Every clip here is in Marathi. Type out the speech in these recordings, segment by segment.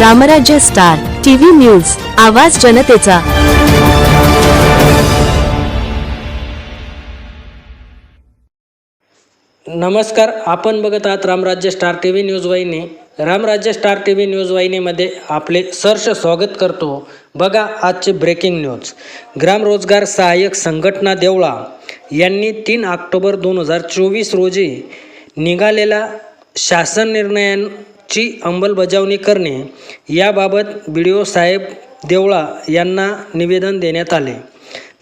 रामराज्य स्टार टीव्ही न्यूज आवाज जनतेचा. नमस्कार आपण बघत आहात Ramrajya star T V news वाहिनी. Ramrajya star T V news वाहिनीमध्ये आपले सर्ष स्वागत करतो. बघा आजचे ब्रेकिंग न्यूज ग्राम रोजगार सहाय्यक संघटना देवळा यांनी तीन ऑक्टोबर दोन हजार चोवीस रोजी निघालेला शासन ची अंमलबजावणी करणे याबाबत बी डी ओ साहेब देवळा यांना निवेदन देण्यात आले.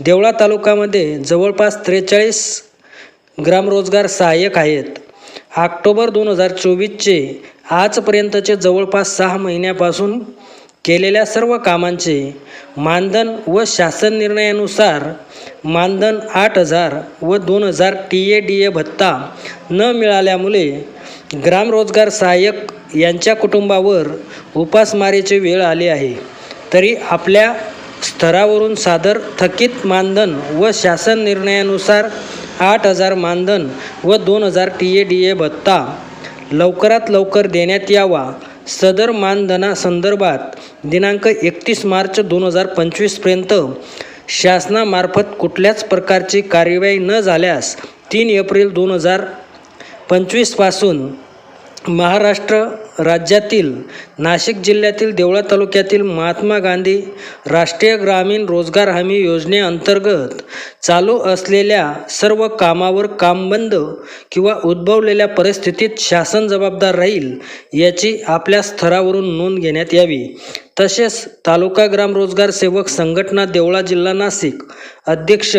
देवळा तालुक्यामध्ये जवळपास त्रेचाळीस ग्रामरोजगार सहाय्यक आहेत. ऑक्टोबर दोन हजार चोवीसचे आजपर्यंतचे जवळपास सहा महिन्यापासून केलेल्या सर्व कामांचे मानधन व शासन निर्णयानुसार मानधन आठ हजार व दोन हजार टी ए डी ए भत्ता न मिळाल्यामुळे ग्रामरोजगार सहाय्यक यांच्या कुटुंबावर उपासमारीची वेळ आली आहे. तरी आपल्या स्तरावरून सादर थकीत मानधन व शासन निर्णयानुसार आठ हजार मानधन व दोन हजार टी ए डी ए भत्ता लवकरात लवकर देण्यात यावा. सदर मानधनासंदर्भात दिनांक एकतीस मार्च दोन हजार पंचवीसपर्यंत शासनामार्फत कुठल्याच प्रकारची कार्यवाही न झाल्यास तीन एप्रिल दोन हजार पंचवीसपासून महाराष्ट्र राज्यातील नाशिक जिल्ह्यातील देवळा तालुक्यातील महात्मा गांधी राष्ट्रीय ग्रामीण रोजगार हमी योजनेअंतर्गत चालू असलेल्या सर्व कामावर काम बंद किंवा उद्भवलेल्या परिस्थितीत शासन जबाबदार राहील याची आपल्या स्तरावरून नोंद घेण्यात यावी. तसेच तालुका ग्राम रोजगार सेवक संघटना देवळा जिल्हा नाशिक अध्यक्ष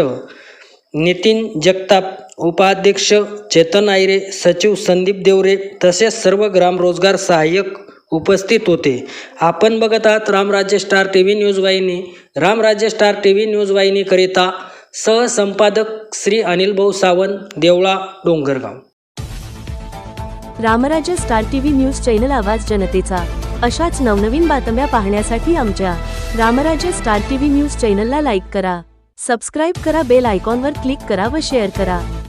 नितीन जगताप उपाध्यक्ष चेतन आयरे सचिव संदीप देवरे तसेच सर्व ग्रामरोजगार सहाय्यक उपस्थित होते. आपण बघत आहात Ramrajya star T V news वाहिनी. Ramrajya star T V news वाहिनीकरिता सहसंपादक Shri Anil Bhau Sawant Deola Dongargaon. Ramrajya star T V news channel आवाज जनतेचा. अशाच नवनवीन बातम्या पाहण्यासाठी आमच्या Ramrajya star T V news चॅनलला लाईक करा. सबस्क्राईब करा बेल आयकॉनवर क्लिक करा व शेअर करा.